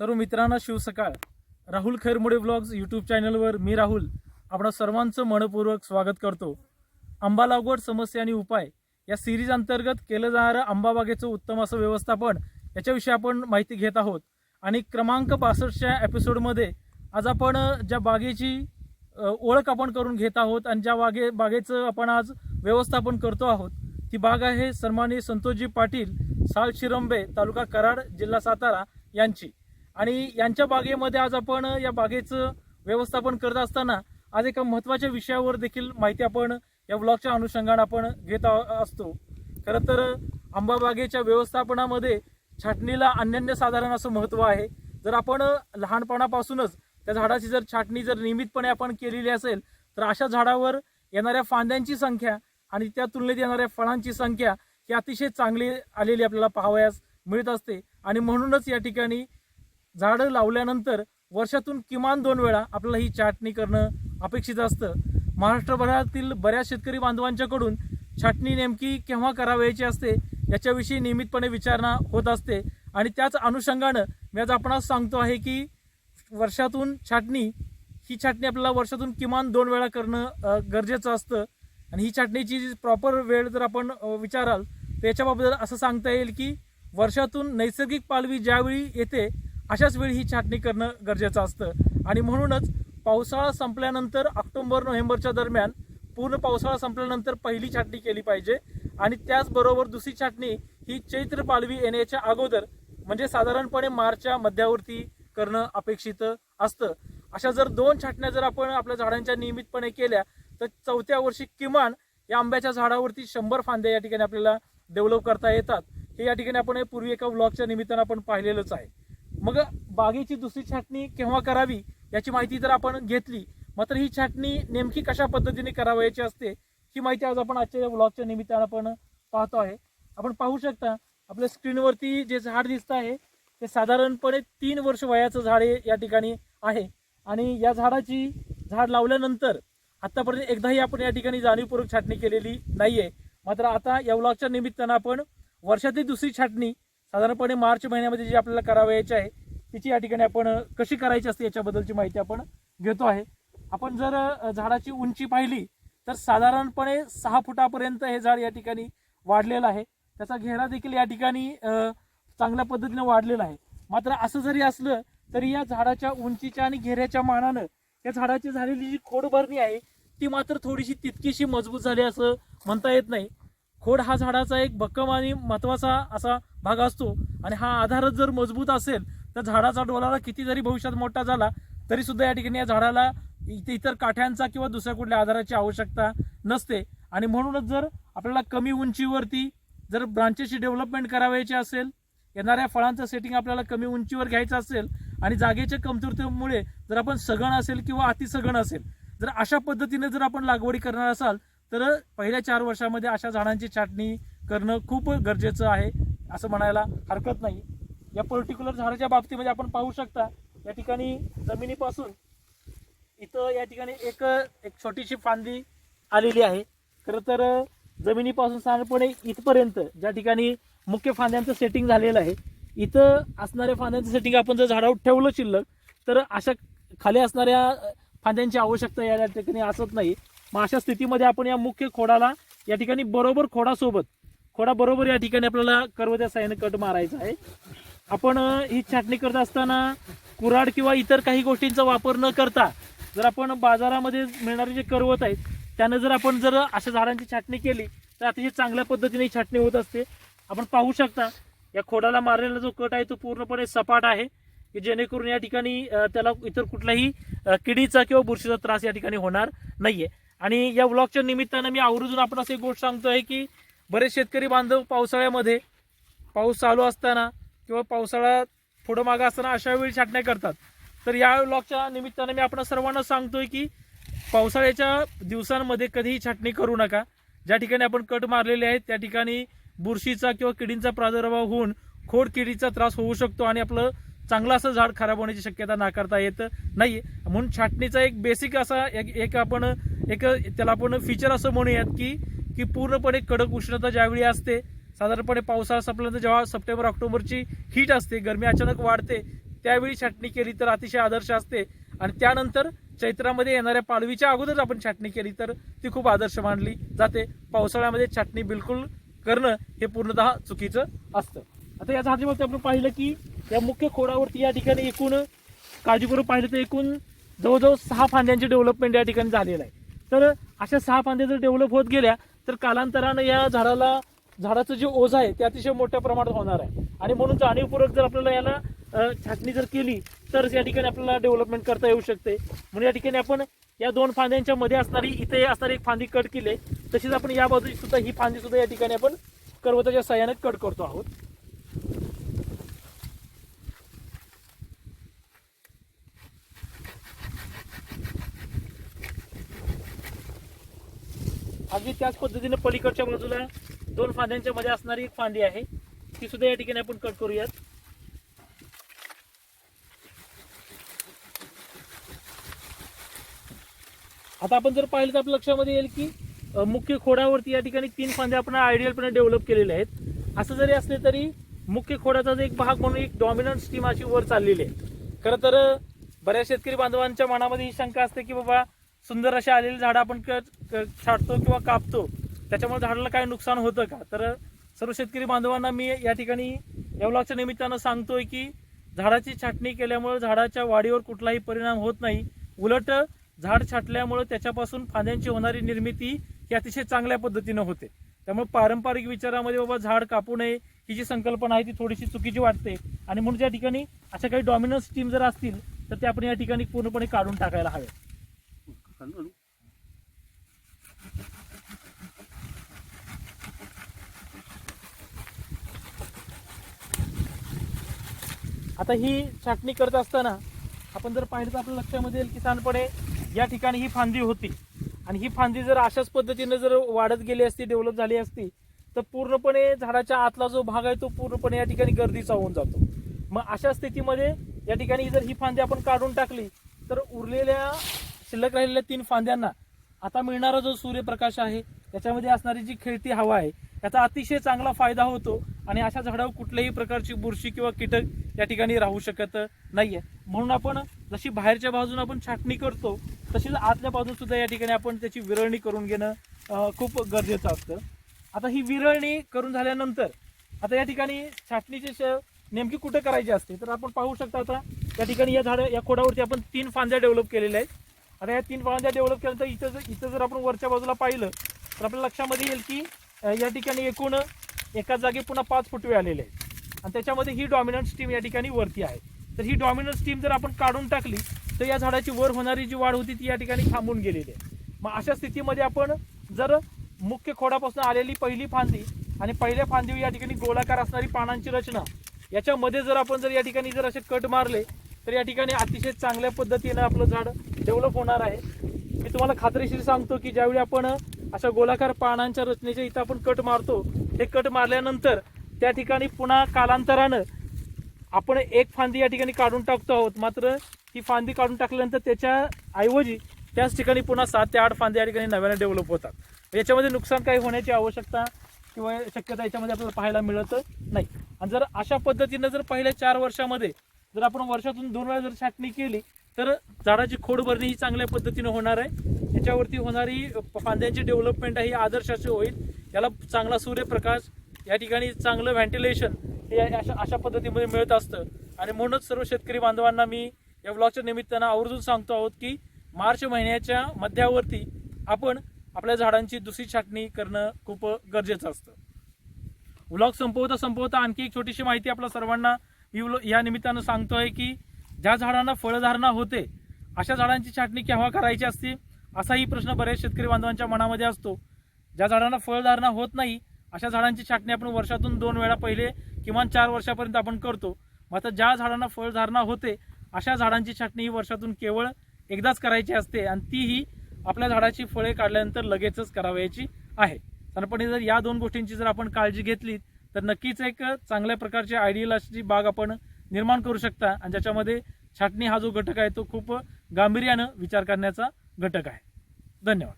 सर्व मित्रांना शिवसकाळ. राहुल खैरमुडे ब्लॉग्स यूट्यूब चॅनलवर मी राहुल आपणा सर्वांचं मनपूर्वक स्वागत करतो. आंबा लागवड समस्या आणि उपाय या सिरीज अंतर्गत केलं जाणारं आंबा बागेचं उत्तम असं व्यवस्थापन याच्याविषयी आपण माहिती घेत आहोत. आणि क्रमांक बासष्टच्या एपिसोडमध्ये आज आपण ज्या बागेची ओळख आपण करून घेत आहोत आणि ज्या बागे बागेचं आपण आज व्यवस्थापन करतो आहोत ती बाग आहे सन्माननीय संतोषजी पाटील साल शिरंबे तालुका कराड जिल्हा सातारा यांची. आणि यांच्या बागेमध्ये आज आपण या बागेचं व्यवस्थापन करत असताना आज एका महत्त्वाच्या विषयावर देखील माहिती आपण या ब्लॉगच्या अनुषंगाने आपण घेत असतो. खरं तर आंबा बागेच्या व्यवस्थापनामध्ये छाटणीला अनन्य साधारण असं महत्त्व आहे. जर आपण लहानपणापासूनच त्या झाडाची जर छाटणी जर नियमितपणे आपण केलेली असेल तर अशा झाडावर येणाऱ्या फांद्यांची संख्या आणि त्या तुलनेत येणाऱ्या फळांची संख्या ही अतिशय चांगली आलेली आपल्याला पाहावयास मिळत असते. आणि म्हणूनच या ठिकाणी झाडं लावल्यानंतर वर्षातून किमान दोन वेळा आपल्याला ही छाटणी करणं अपेक्षित असतं. महाराष्ट्रभरातील बऱ्याच शेतकरी बांधवांच्याकडून छाटणी नेमकी केव्हा करावयाची असते याच्याविषयी नियमितपणे विचारणा होत असते आणि त्याच अनुषंगानं मी आज आपणास सांगतो आहे की वर्षातून छाटणी ही छाटणी आपल्याला वर्षातून किमान दोन वेळा करणं गरजेचं असतं. आणि ही छाटणीची प्रॉपर वेळ जर आपण विचाराल तर याच्याबाबत असं सांगता येईल की वर्षातून नैसर्गिक पालवी ज्यावेळी येते अशाच वेळी ही छाटणी करणं गरजेचं असतं. आणि म्हणूनच पावसाळा संपल्यानंतर ऑक्टोबर नोव्हेंबरच्या दरम्यान पूर्ण पावसाळा संपल्यानंतर पहिली छाटणी केली पाहिजे. आणि त्याचबरोबर दुसरी छाटणी ही चैत्र पालवी येण्याच्या अगोदर म्हणजे साधारणपणे मार्चच्या मध्यावरती करणं अपेक्षित असतं. अशा जर दोन छाटण्या जर आपण आपल्या झाडांच्या नियमितपणे केल्या तर चौथ्या वर्षी किमान या आंब्याच्या झाडावरती शंभर फांद्या या ठिकाणी आपल्याला डेव्हलप करता येतात. हे या ठिकाणी आपण पूर्वी एका व्लॉगच्या निमित्तानं आपण पाहिलेलंच आहे. मग बागेची दुसरी छाटणी केव्हा करावी याची माहिती जर आपण घेतली मात्र ही छाटणी नेमकी कशा पद्धतीने करावयाची असते ही माहिती आज आपण आजच्या ब्लॉगच्या निमित्तानं आपण पाहतो आहे. आपण पाहू शकता आपल्या स्क्रीनवरती जे झाड दिसत आहे ते साधारणपणे तीन वर्ष वयाचं झाड हे या ठिकाणी आहे. आणि या झाडाची झाड लावल्यानंतर आत्तापर्यंत एकदाही आपण या ठिकाणी जाणीवपूर्वक छाटणी केलेली नाही आहे मात्र आता या ब्लॉगच्या निमित्तानं आपण वर्षातील दुसरी छाटणी साधारणपणे मार्च महिन्यामध्ये जी आपल्याला करावयाची आहे तिची या ठिकाणी आपण कशी करायची असते याच्याबद्दलची माहिती आपण घेतो आहे. आपण जर झाडाची उंची पाहिली तर साधारणपणे सहा फुटापर्यंत हे झाड या ठिकाणी वाढलेलं आहे. त्याचा घेरा देखील या ठिकाणी चांगल्या पद्धतीने वाढलेला आहे. मात्र असं जरी असलं तरी या झाडाच्या उंचीच्या आणि घेऱ्याच्या मानानं या झाडाची झालेली जी खोडभरणी आहे ती मात्र थोडीशी तितकीशी मजबूत झाली असं म्हणता येत नाही. खोड हा झाडाचा एक भक्कम आणि महत्त्वाचा असा भाग असतो. आणि हा आधारच जर मजबूत असेल तर झाडाचा डोलारा किती जरी भविष्यात मोठा झाला तरी सुद्धा या ठिकाणी या झाडाला इथे इतर काठ्यांचा किंवा दुसऱ्या कुठल्या आधाराची आवश्यकता नसते. आणि म्हणूनच जर आपल्याला कमी उंचीवरती जर ब्रांचेसची डेव्हलपमेंट करावायची असेल येणाऱ्या फळांचं सेटिंग आपल्याला कमी उंचीवर घ्यायचं असेल आणि जागेच्या कमतरतेमुळे जर आपण सगण असेल किंवा अतिसगण असेल जर अशा पद्धतीने जर आपण लागवडी करणार असाल तर पहिल्या चार वर्षामध्ये अशा झाडांची छाटणी करणं खूप गरजेचं आहे असं म्हणायला हरकत नाही. या पर्टिक्युलर झाडाच्या बाबतीमध्ये आपण पाहू शकता या ठिकाणी जमिनीपासून इथं या ठिकाणी एक एक छोटीशी फांदी आलेली आहे. खरं तर जमिनीपासून साधारणपणे इथपर्यंत ज्या ठिकाणी मुख्य फांद्यांचं सेटिंग झालेलं आहे इथं असणाऱ्या फांद्यांचं सेटिंग आपण जर झाडावर ठेवलं शिल्लक तर अशा खाली असणाऱ्या फांद्यांची आवश्यकता या ठिकाणी असत नाही. मग अशा स्थितीमध्ये आपण या मुख्य खोडाला या ठिकाणी बरोबर खोडासोबत खोडाबरोबर या ठिकाणी आपल्याला करवत्या साह्याने कट मारायचा आहे. आपण ही छाटणी करत असताना कुऱ्हाड किंवा इतर काही गोष्टींचा वापर न करता जर आपण बाजारामध्ये मिळणारे जे करवत आहेत त्यानं जर आपण जर अशा झाडांची छाटणी केली तर अतिशय चांगल्या पद्धतीने छाटणी होत असते. आपण पाहू शकता या खोडाला मारलेला जो कट आहे तो पूर्णपणे सपाट आहे की जेणेकरून या ठिकाणी त्याला इतर कुठलाही किडीचा किंवा बुरशीचा त्रास या ठिकाणी होणार नाहीये. आणि या ब्लॉगच्या निमित्तानं मी आवर्जून आपण असं एक गोष्ट सांगतोय की बरेच शेतकरी बांधव पावसाळ्यामध्ये पाऊस चालू असताना किंवा पावसाळा पुढं मागं असताना अशा वेळी छाटण्या करतात. तर या ब्लॉगच्या निमित्तानं मी आपण सर्वांना सांगतोय की पावसाळ्याच्या दिवसांमध्ये कधीही छाटणी करू नका. ज्या ठिकाणी आपण कट मारलेले आहेत त्या ठिकाणी बुरशीचा किंवा किडींचा प्रादुर्भाव होऊन खोड किडीचा त्रास होऊ शकतो आणि आपलं चांगलं असं झाड खराब होण्याची शक्यता नाकारता येत नाही म्हणून छाटणीचा एक बेसिक असा एक एक आपण एक त्याला आपण फीचर असं म्हणूयात की की पूर्णपणे कडक उष्णता ज्यावेळी असते साधारणपणे पावसाळा संपल्यानंतर जेव्हा सप्टेंबर ऑक्टोबरची हीट असते गरमी अचानक वाढते त्यावेळी छाटणी केली तर अतिशय आदर्श असते. आणि त्यानंतर चैत्रामध्ये येणाऱ्या पालवीच्या अगोदर आपण छाटणी केली तर ती खूप आदर्श मानली जाते. पावसाळ्यामध्ये छाटणी बिलकुल करणं हे पूर्णतः चुकीचं असतं. आता या झाडाच्या आपण पाहिलं की या मुख्य खोडावरती या ठिकाणी एकूण काळजीपूर्वक पाहिलं तर एकूण जवळजवळ सहा फांद्यांचे डेव्हलपमेंट या ठिकाणी झालेलं आहे. तर अशा सहा फांद्या जर डेव्हलप होत गेल्या तर कालांतरानं या झाडाला झाडाचं जे ओझ आहे ते अतिशय मोठ्या प्रमाणात होणार आहे. आणि म्हणून जाणीवपूर्वक जर आपल्याला याला छाटणी जर केली तरच या ठिकाणी आपल्याला डेव्हलपमेंट करता येऊ शकते. म्हणून या ठिकाणी आपण या दोन फांद्यांच्या मध्ये असणारी इथे असणारी एक फांदी कट केली आहे. तशीच आपण या बाजूची सुद्धा ही फांदी सुद्धा या ठिकाणी आपण करवताच्या सहाय्याने कट करतो आहोत. अगदी त्याच पद्धतीने पलीकडच्या बाजूला दोन फांद्यांच्या मध्ये असणारी एक फांदी आहे. ती सुद्धा या ठिकाणी आपण कट करूयात. आता आपण जर पाहिलं तर आपल्या लक्षामध्ये येईल की मुख्य खोडावरती या ठिकाणी तीन फांद्या आपण आयडियलपणे डेव्हलप केलेल्या आहेत. असं जरी असले तरी मुख्य खोडाचा एक भाग म्हणून एक डॉमिनंट स्टीम अशी वर चाललेली आहे. खरं तर बऱ्याच शेतकरी बांधवांच्या मनामध्ये ही शंका असते की बाबा सुंदर अशी आलेली झाडं आपण क- छाटतो किंवा कापतो. त्याच्यामुळे झाडाला काय नुकसान होतं का? तर सर्व शेतकरी बांधवांना मी या ठिकाणी या व्लॉगच्या निमित्तानं सांगतोय की झाडाची छाटणी केल्यामुळे झाडाच्या वाढीवर कुठलाही परिणाम होत नाही. उलट झाड छाटल्यामुळे त्याच्यापासून फांद्यांची होणारी निर्मिती ही अतिशय चांगल्या पद्धतीनं होते. त्यामुळे पारंपरिक विचारामध्ये बाबा झाड कापू नये ही जी संकल्पना आहे ती थोडीशी चुकीची वाटते. आणि म्हणून ज्या ठिकाणी अशा काही डॉमिनन्स टीम जर असतील तर ते आपण या ठिकाणी पूर्णपणे काढून टाकायला हवे. आता ही छाटणी करत असताना आपण जर पाहिलं तर आपल्या लक्षामध्ये येईल की सांडपणे या ठिकाणी ही फांदी होती. आणि ही फांदी जर अशाच पद्धतीने जर वाढत गेली असती डेव्हलप झाली असती तर पूर्णपणे झाडाच्या आतला जो भाग आहे तो पूर्णपणे या ठिकाणी गर्दीचा होऊन जातो. मग अशा स्थितीमध्ये या ठिकाणी जर ही फांदी आपण काढून टाकली तर उरलेल्या शिल्लक राहिलेल्या तीन फांद्यांना आता मिळणारा जो सूर्यप्रकाश आहे त्याच्यामध्ये असणारी जी खेळती हवा आहे त्याचा अतिशय चांगला फायदा होतो आणि अशा झाडावर कुठल्याही प्रकारची बुरशी किंवा कीटक या ठिकाणी राहू शकत नाही आहे म्हणून आपण जशी बाहेरच्या बाजूने आपण छाटणी करतो तशीच आतल्या बाजून सुद्धा या ठिकाणी आपण त्याची विरळणी करून घेणं खूप गरजेचं असतं. आता ही विरळणी करून झाल्यानंतर आता या ठिकाणी छाटणीची श- नेमकी कुठे करायची असते? तर आपण पाहू शकता आता या ठिकाणी या झाड या खोडावरती आपण तीन फांद्या डेव्हलप केलेल्या आहेत. आता या तीन फळांच्या डेव्हलप केल्यानंतर इथं जर इथं जर आपण वरच्या बाजूला पाहिलं तर आपल्या लक्षामध्ये येईल की या ठिकाणी एकूण एका जागी पुन्हा पाच फुटवे आलेले आहेत. आणि त्याच्यामध्ये ही डॉमिनंट स्टीम या ठिकाणी वरती आहे. तर ही डॉमिनंट स्टीम जर आपण काढून टाकली तर या झाडाची वर होणारी जी वाढ होती ती या ठिकाणी थांबून गेलेली आहे. मग अशा स्थितीमध्ये आपण जर मुख्य खोडापासून आलेली पहिली फांदी आणि पहिल्या फांदीवर या ठिकाणी गोलाकार असणारी पानांची रचना याच्यामध्ये जर आपण जर या ठिकाणी जर असे कट मारले तर या ठिकाणी अतिशय चांगल्या पद्धतीनं आपलं झाड डेव्हलप होणार आहे. मी तुम्हाला खात्रीशीर सांगतो की ज्यावेळी आपण अशा गोलाकार पानांच्या रचनेच्या इथं आपण कट मारतो हे कट मारल्यानंतर त्या ठिकाणी पुन्हा कालांतरानं आपण एक फांदी या ठिकाणी काढून टाकतो आहोत. मात्र ही फांदी काढून टाकल्यानंतर त्याच्या ऐवजी त्याच ठिकाणी पुन्हा सात ते आठ फांदी या ठिकाणी नव्याने डेव्हलप होतात. याच्यामध्ये नुकसान काही होण्याची आवश्यकता किंवा शक्यता याच्यामध्ये आपल्याला पाहायला मिळत नाही. आणि जर अशा पद्धतीनं जर पहिल्या चार वर्षामध्ये जर आपण वर्षातून दोन वेळा जर छाटणी केली तर झाडाची खोड भरणी ही चांगल्या पद्धतीनं होणार आहे. याच्यावरती होणारी फांद्यांची डेव्हलपमेंट आहे ही आदर्शाची होईल. याला चांगला सूर्यप्रकाश या ठिकाणी चांगलं व्हेंटिलेशन हे अशा अशा पद्धतीमध्ये मिळत असतं. आणि म्हणूनच सर्व शेतकरी बांधवांना मी या ब्लॉगच्या निमित्तानं आवर्जून सांगतो आहोत की मार्च महिन्याच्या मध्यावरती आपण आपल्या झाडांची दुसरी छाटणी करणं खूप गरजेचं असतं. व्लॉग संपवता संपवता आणखी एक छोटीशी माहिती आपल्या सर्वांना मी या निमित्तानं सांगतो आहे की ज्या झाडांना फळधारणा होते अशा झाडांची छाटणी केव्हा करायची असते असाही प्रश्न बऱ्याच शेतकरी बांधवांच्या मनामध्ये असतो. ज्या झाडांना फळधारणा होत नाही अशा झाडांची छाटणी आपण वर्षातून दोन वेळा पहिले किमान चार वर्षापर्यंत आपण करतो. मात्र ज्या झाडांना फळधारणा होते अशा झाडांची छाटणी ही वर्षातून केवळ एकदाच करायची असते आणि तीही आपल्या झाडाची फळे काढल्यानंतर लगेचच करावयाची आहे. साधारणपणे जर या दोन गोष्टींची जर आपण काळजी घेतली तर नक्कीच एक चांगल्या प्रकारची आयडियल अशी बाग आपण निर्माण करू शकता. आणि ज्याच्यामध्ये छाटणी हा जो घटक आहे तो खूप गांभीर्यानं विचार करण्याचा घटक आहे. धन्यवाद.